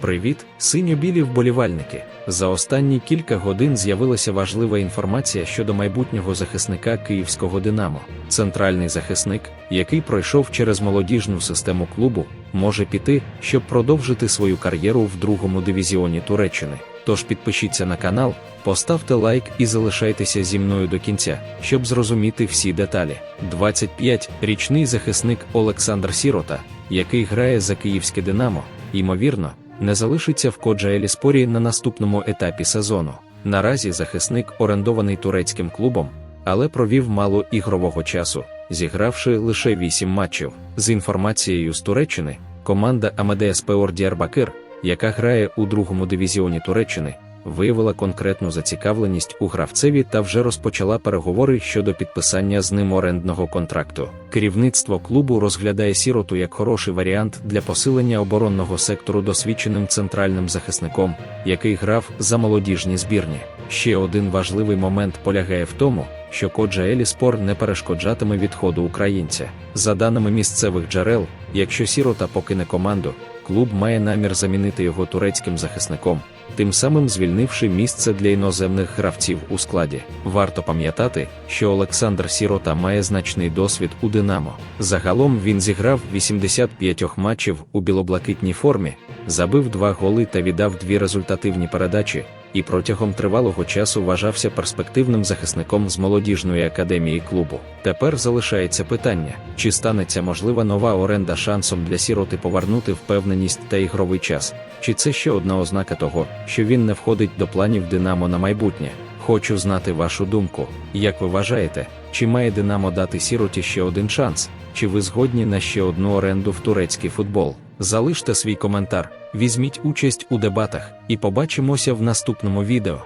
Привіт, синьо-білі вболівальники! За останні кілька годин з'явилася важлива інформація щодо майбутнього захисника київського Динамо. Центральний захисник, який пройшов через молодіжну систему клубу, може піти, щоб продовжити свою кар'єру в другому дивізіоні Туреччини. Тож підпишіться на канал, поставте лайк і залишайтеся зі мною до кінця, щоб зрозуміти всі деталі. 25-річний захисник Олександр Сірота, який грає за київське Динамо, ймовірно, не залишиться в Коджаелі спорі на наступному етапі сезону. Наразі захисник орендований турецьким клубом, але провів мало ігрового часу, зігравши лише 8 матчів. З інформацією з Туреччини, команда Амадеас Пеор Діарбакир, яка грає у другому дивізіоні Туреччини, виявила конкретну зацікавленість у гравцеві та вже розпочала переговори щодо підписання з ним орендного контракту. Керівництво клубу розглядає сіроту як хороший варіант для посилення оборонного сектору досвідченим центральним захисником, який грав за молодіжні збірні. Ще один важливий момент полягає в тому, що Коджа Еліспор не перешкоджатиме відходу українця. За даними місцевих джерел, якщо сірота покине команду, клуб має намір замінити його турецьким захисником, тим самим звільнивши місце для іноземних гравців у складі. Варто пам'ятати, що Олександр Сірота має значний досвід у Динамо. Загалом він зіграв 85 матчів у білоблакитній формі, забив два голи та віддав дві результативні передачі. І протягом тривалого часу вважався перспективним захисником з молодіжної академії клубу. Тепер залишається питання, чи станеться можлива нова оренда шансом для сіроти повернути впевненість та ігровий час, чи це ще одна ознака того, що він не входить до планів Динамо на майбутнє. Хочу знати вашу думку. Як ви вважаєте, чи має Динамо дати сіроті ще один шанс, чи ви згодні на ще одну оренду в турецький футбол? Залиште свій коментар, візьміть участь у дебатах і побачимося в наступному відео.